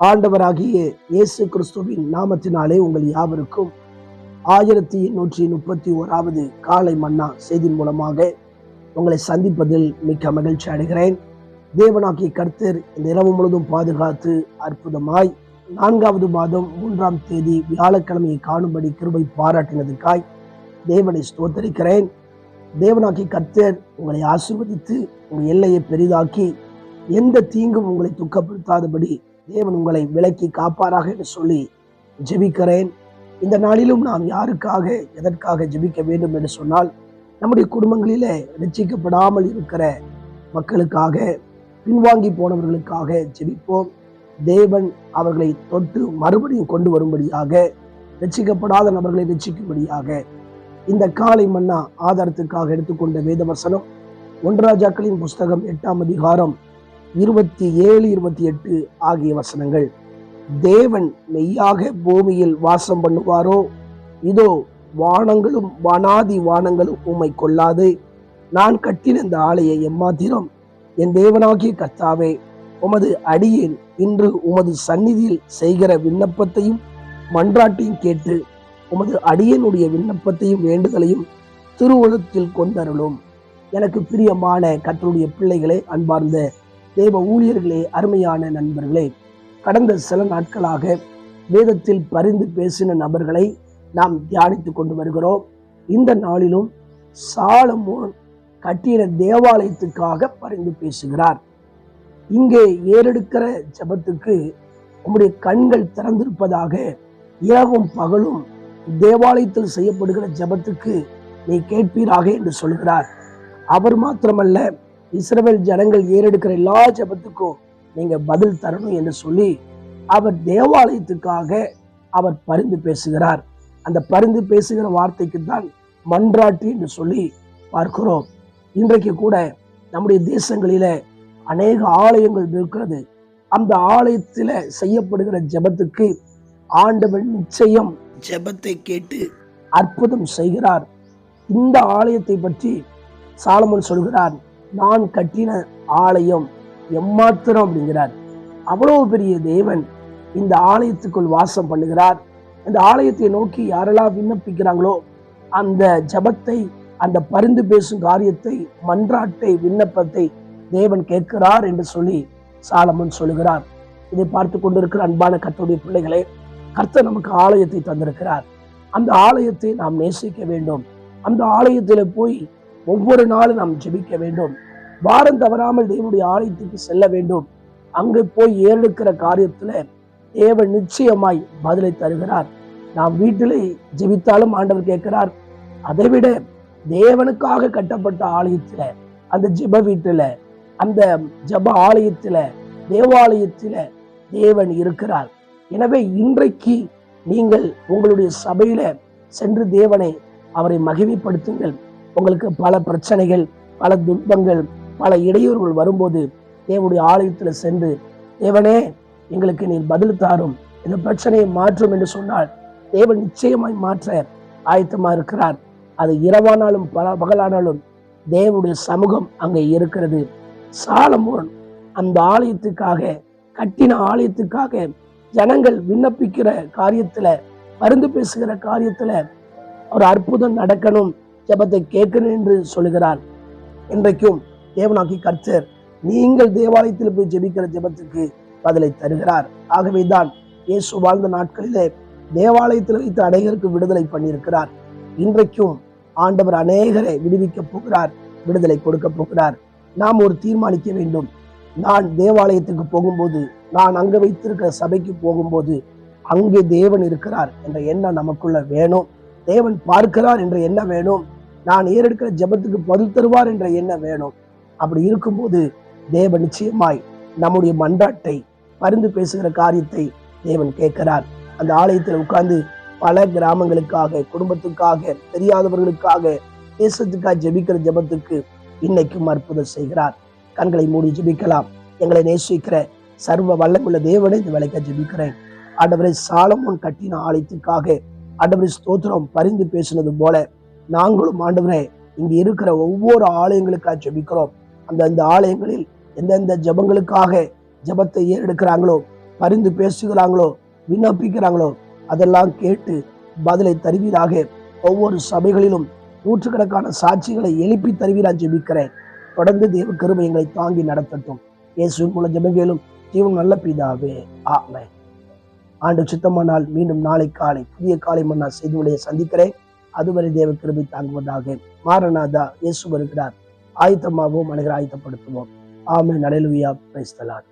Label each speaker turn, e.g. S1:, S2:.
S1: ஆண்டவராகிய இயேசு கிறிஸ்துவின் நாமத்தினாலே உங்கள் யாவருக்கும் ஆயிரத்தி எண்ணூற்றி முப்பத்தி ஓராவது காலை மன்னா செய்தியின் மூலமாக உங்களை சந்திப்பதில் மிக்க மகிழ்ச்சி அடைகிறேன். தேவனாகிய கர்த்தர் இந்த இரவு முழுவதும் பாதுகாத்து அற்புதமாய் நான்காவது மாதம் மூன்றாம் தேதி வியாழக்கிழமையை காணும்படி கிருபை பாராட்டினதுக்காய் தேவனை ஸ்தோத்தரிக்கிறேன். தேவனாக்கி கர்த்தர் உங்களை ஆசிர்வதித்து உங்கள் எல்லையை பெரிதாக்கி எந்த தீங்கும் உங்களை துக்கப்படுத்தாதபடி தேவன் உங்களை விலக்கி காப்பாராக என்று சொல்லி ஜெபிக்கிறேன். இந்த நாளிலும் நாம் யாருக்காக எதற்காக ஜெபிக்க வேண்டும் என்று சொன்னால் நம்முடைய குடும்பங்களிலே ரட்சிக்கப்படாமல் இருக்கிற மக்களுக்காக பின்வாங்கி போனவர்களுக்காக ஜெபிப்போம். தேவன் அவர்களை தொட்டு மறுபடியும் கொண்டு வரும்படியாக ரட்சிக்கப்படாத நபர்களை ரட்சிக்கும்படியாக இந்த காலை மன்னா ஆதாரத்துக்காக எடுத்துக்கொண்ட வேதவசனம் ஒன்றாஜாக்களின் புஸ்தகம் எட்டாம் அதிகாரம் இருபத்தி ஏழு இருபத்தி எட்டு ஆகிய வசனங்கள். தேவன் மெய்யாக பூமியில் வாசம் பண்ணுவாரோ? இதோ வானங்களும் வானாதி வானங்களும் உம்மை கொள்ளாது. நான் கட்டின இந்த ஆலையை எம்மாத்திரம்? என் தேவனாகிய கத்தாவே உமது அடியேன் இன்று உமது சந்நிதியில் செய்கிற விண்ணப்பத்தையும் மன்றாட்டையும் கேட்டு உமது அடியனுடைய விண்ணப்பத்தையும் வேண்டுதலையும் திருவுளத்தில் கொண்டருளும். எனக்கு பிரியமான கற்றுடைய பிள்ளைகளை அன்பார்ந்த தேவ ஊழியர்களே அருமையான நண்பர்களே கடந்த சில நாட்களாக வேதத்தில் பரிந்து பேசின நபர்களை நாம் தியானித்து கொண்டு வருகிறோம். இந்த நாளிலும் சாலமோன் கட்டின தேவாலயத்துக்காக பரிந்து பேசுகிறார். இங்கே ஏறெடுக்கிற ஜபத்துக்கு உம்முடைய கண்கள் திறந்திருப்பதாக இரவும் பகலும் தேவாலயத்தில் செய்யப்படுகிற ஜபத்துக்கு நீ கேட்பீராக என்று சொல்கிறார். அவர் மாத்திரமல்ல இஸ்ரவேல் ஜனங்கள் ஏறெடுக்கிற எல்லா ஜபத்துக்கும் நீங்க பதில் தரணும் என்று சொல்லி அவர் தேவாலயத்துக்காக அவர் பரிந்து பேசுகிறார். அந்த பரிந்து பேசுகிற வார்த்தைக்கு தான் மன்றாட்டு என்று சொல்லி பார்க்கிறோம். இன்றைக்கு கூட நம்முடைய தேசங்களில அநேக ஆலயங்கள் இருக்கிறது. அந்த ஆலயத்தில் செய்யப்படுகிற ஜெபத்துக்கு ஆண்டவன் நிச்சயம் ஜெபத்தை கேட்டு அற்புதம் செய்கிறார். இந்த ஆலயத்தை பற்றி சாலமன் சொல்கிறார் நான் கட்டின ஆலயம் எம்மாத்திரம் அப்படிங்கிறார். அவ்வளவு பெரிய தேவன் இந்த ஆலயத்துக்குள் வாசம் பண்ணுகிறார். அந்த ஆலயத்தை நோக்கி யாரெல்லாம் விண்ணப்பிக்கிறாங்களோ அந்த ஜபத்தை அந்த பரிந்து பேசும் காரியத்தை மன்றாட்டை விண்ணப்பத்தை தேவன் கேட்கிறார் என்று சொல்லி சாலமன் சொல்லுகிறார். இதை பார்த்து கொண்டிருக்கிற அன்பான கத்தோடைய பிள்ளைகளே கர்த்தர் நமக்கு ஆலயத்தை தந்திருக்கிறார். அந்த ஆலயத்தை நாம் நேசிக்க வேண்டும். அந்த ஆலயத்தில் போய் ஒவ்வொரு நாளும் நாம் ஜெபிக்க வேண்டும். வாரம் தவறாமல் தேவனுடைய ஆலயத்துக்கு செல்ல வேண்டும். அங்கு போய் ஏறெடுக்கிற காரியத்துல தேவன் நிச்சயமாய் பதிலை தருகிறார். நாம் வீட்டிலே ஜெபித்தாலும் ஆண்டவர் கேட்கிறார். அதைவிட தேவனுக்காக கட்டப்பட்ட ஆலயத்துல அந்த ஜெப வீட்டுல அந்த ஜப ஆலயத்துல தேவாலயத்துல தேவன் இருக்கிறார். எனவே இன்றைக்கு நீங்கள் உங்களுடைய சபையில சென்று தேவனை அவரை மகிமைப்படுத்துங்கள். உங்களுக்கு பல பிரச்சனைகள் பல துன்பங்கள் பல இடையூறுகள் வரும்போது தேவனுடைய ஆலயத்துல சென்று தேவனே எங்களுக்கு நீர் பதில் தாரும். இந்த பிரச்சனையை மாற்றும் என்று சொன்னால் தேவன் நிச்சயமாய் மாற்ற ஆயத்தமா இருக்கிறார். அது இரவானாலும் பல பகலானாலும் தேவனுடைய சமூகம் அங்கே இருக்கிறது. சாலமோன் அந்த ஆலயத்துக்காக கட்டின ஆலயத்துக்காக ஜனங்கள் விண்ணப்பிக்கிற காரியத்துல மருந்து பேசுகிற காரியத்துல ஒரு அற்புதம் நடக்கணும். ஜெபத்தை கேட்கணும் என்று சொல்லுகிறார் இன்றைக்கும் தேவனாக்கி கர்த்தர் நீங்கள் தேவாலயத்தில் போய் ஜெபிக்கிற ஜெபத்துக்கு பதிலை தருகிறார். ஆகவேதான் இயேசு வாழ்ந்த நாட்களிலே தேவாலயத்தில் வைத்து அநேகருக்கு விடுதலை பண்ணியிருக்கிறார். இன்றைக்கும் ஆண்டவர் அநேகரை விடுவிக்க போகிறார் விடுதலை கொடுக்க போகிறார். நாம் ஒரு தீர்மானிக்க வேண்டும். நான் தேவாலயத்துக்கு போகும்போது நான் அங்கு வைத்திருக்கிற சபைக்கு போகும்போது அங்கே தேவன் இருக்கிறார் என்ற எண்ணம் நமக்குள்ள வேணும். தேவன் பார்க்கிறார் என்ற எண்ணம் வேணும். நான் ஏறெடுக்கிற ஜெபத்துக்கு பதில் தருவார் என்ற எண்ணம் வேணும். அப்படி இருக்கும்போது தேவன் நிச்சயமாய் நம்முடைய மன்றாட்டை பரிந்து பேசுகிற காரியத்தை தேவன் கேட்கிறார். அந்த ஆலயத்தில் உட்கார்ந்து பல கிராமங்களுக்காக குடும்பத்துக்காக தெரியாதவர்களுக்காக தேசத்துக்காக ஜெபிக்கிற ஜெபத்துக்கு இன்னைக்கும் அற்புதம் செய்கிறார். கண்களை மூடி ஜெபிக்கலாம். எங்களை நேசிக்கிற சர்வ வல்லமுள்ள தேவனை இந்த வேலைக்க ஜெபிக்கிறேன். ஆண்டவரை சாலமோன் கட்டின ஆலயத்துக்காக ஆண்டவரை ஸ்தோத்திரம் பரிந்து பேசினது போல நாங்களும் ஆண்டவரே இங்க இருக்கிற ஒவ்வொரு ஆலயங்களுக்காக ஜெபிக்கிறோம். அந்தந்த ஆலயங்களில் எந்தெந்த ஜெபங்களுக்காக ஜெபத்தை ஏறெடுக்கிறாங்களோ பரிந்து பேசுகிறாங்களோ விண்ணப்பிக்கிறாங்களோ அதெல்லாம் கேட்டு பதிலை தருவீராக. ஒவ்வொரு சபைகளிலும் நூற்றுக்கணக்கான சாட்சிகளை எழுப்பி தருவீரான் ஜெபிக்கிறேன். தொடர்ந்து தேவ கருமை எங்களை தாங்கி நடத்தட்டும். இயேசுவின் மூலம் ஜெபங்களும் ஜீவன் நல்ல பிதாவே. ஆமே ஆண்டு சித்தமானால் மீண்டும் நாளை காலை புதிய காலை மன்னா செய்தியுடைய சந்திக்கிறேன். அதுவரை தேவ கிருபை தாங்குவதாக மாரநாதா இயேசு வருகிறார். ஆயத்தமாகவும் மனிதரை ஆயத்தப்படுத்துவோம் ஆமென் அலையலுவியா பிரைஸ்தலான்